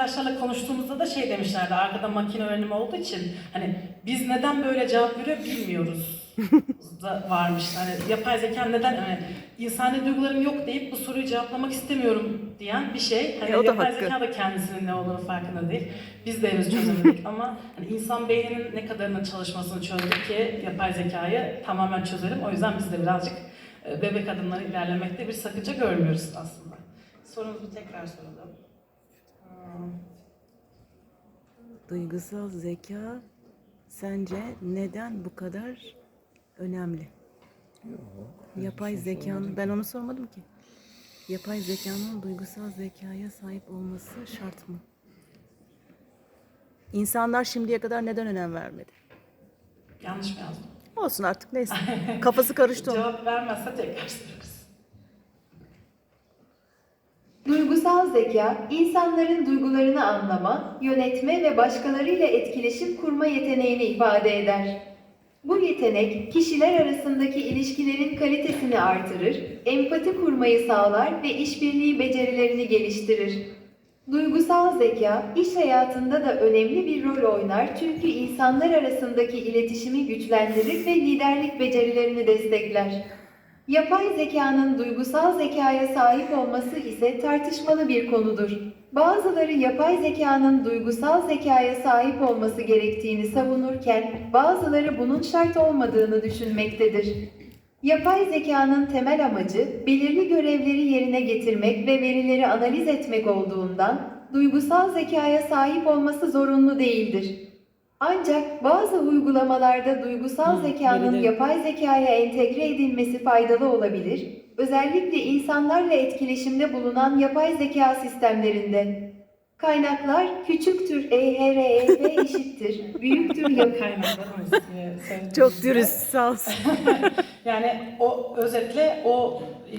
Arkadaşlarla konuştuğumuzda da şey demişlerdi, arkada makine öğrenimi olduğu için hani biz neden böyle cevap veriyor bilmiyoruz da varmış. Hani yapay zeka neden hani insani duygularım yok deyip bu soruyu cevaplamak istemiyorum diyen bir şey. Hani E, o da yapay hakkı. zeka da kendisinin ne olduğunu farkında değil. Biz de henüz çözemedik ama hani insan beyninin ne kadarının çalışmasını çözdük ki yapay zekayı tamamen çözelim. O yüzden biz de birazcık e, bebek adımları ilerlemekte bir sakınca görmüyoruz aslında. Sorumuzu tekrar soralım. Duygusal zeka sence neden bu kadar önemli? Yapay zekanın, ben onu sormadım ki. Yapay zekanın duygusal zekaya sahip olması şart mı? İnsanlar şimdiye kadar neden önem vermedi? Yanlış mı yazdım? Olsun artık neyse. Kafası karıştı onun. Cevap vermezse tekrar sorarız. Duygusal zeka, insanların duygularını anlama, yönetme ve başkalarıyla etkileşim kurma yeteneğini ifade eder. Bu yetenek, kişiler arasındaki ilişkilerin kalitesini artırır, empati kurmayı sağlar ve işbirliği becerilerini geliştirir. Duygusal zeka, iş hayatında da önemli bir rol oynar çünkü insanlar arasındaki iletişimi güçlendirir ve liderlik becerilerini destekler. Yapay zekanın duygusal zekaya sahip olması ise tartışmalı bir konudur. Bazıları yapay zekanın duygusal zekaya sahip olması gerektiğini savunurken, bazıları bunun şart olmadığını düşünmektedir. Yapay zekanın temel amacı belirli görevleri yerine getirmek ve verileri analiz etmek olduğundan duygusal zekaya sahip olması zorunlu değildir. Ancak bazı uygulamalarda duygusal Hı, zekanın verileri- yapay zekaya entegre edilmesi faydalı olabilir, özellikle insanlarla etkileşimde bulunan yapay zeka sistemlerinde. Kaynaklar küçüktür EHREF eşittir, büyüktür yapı. Kaynaklarımız diye Çok dürüst sağ olsun. Yani o özetle o